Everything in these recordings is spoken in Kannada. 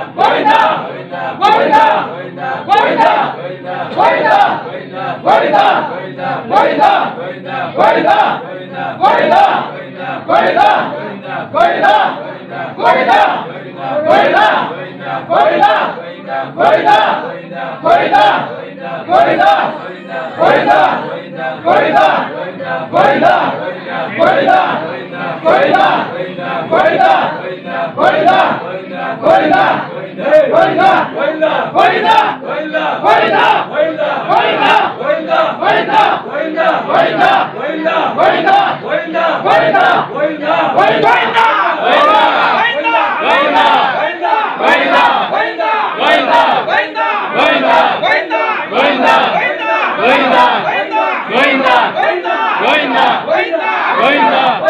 Gorilla! Gorilla! Gorilla! Goinda! Goinda! Goinda! Goinda!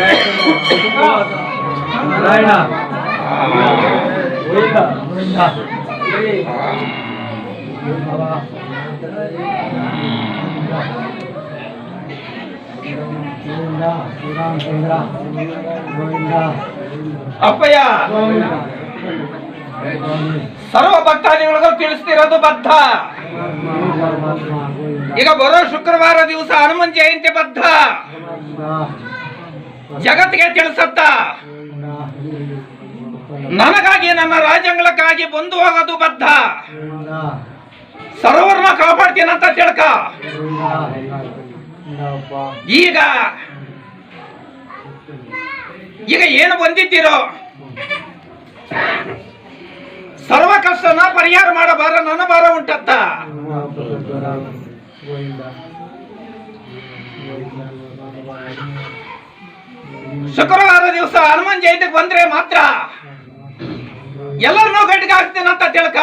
Rayanna Rayanna ಓಯಕಾ ಇರ ಓಯಕಾ ರಾಯಣ್ಣ ರಾಯಣ್ಣ ಅಪ್ಪಯ್ಯ ಸರ್ವ ಭಕ್ತಾದಿಗಳನ್ನು ತಿಳಿಸುತ್ತಿರೋದು ಬದ್ದ ಈಗ ಬರೋ ಶುಕ್ರವಾರ ದಿವಸ ಹನುಮಂತ ಜಯಂತಿ ಬದ್ದ ಜಗತ್ತಿಗೆ ತಿಳಿಸತ್ತ ನನಗಾಗಿ ನನ್ನ ರಾಜ್ಯಗಳಕ್ಕಾಗಿ ಬಂದು ಹೋಗೋದು ಬದ್ಧ ಸರೋವರನ ಕಾಪಾಡ್ತೀನಂತ ತಿಳ್ಕ ಈಗ ಈಗ ಏನು ಬಂದಿದ್ದೀರೋ ಸರ್ವ ಕಷ್ಟನ ಪರಿಹಾರ ಮಾಡಬಾರ ನನ್ನ ಭಾರ ಉಂಟತ್ತ ಶುಕ್ರವಾರ ದಿವಸ ಹನುಮಾನ್ ಜಯಂತಿಗೆ ಬಂದ್ರೆ ಮಾತ್ರ ಎಲ್ಲರನ್ನೂ ಗಟ್ಟಿಗೆ ಹಾಕ್ತೇನೆ ಅಂತ ತಿಳ್ಕ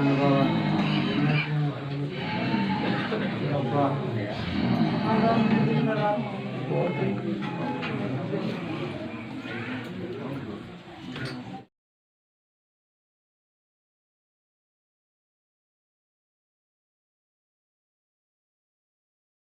ಅನುಭವ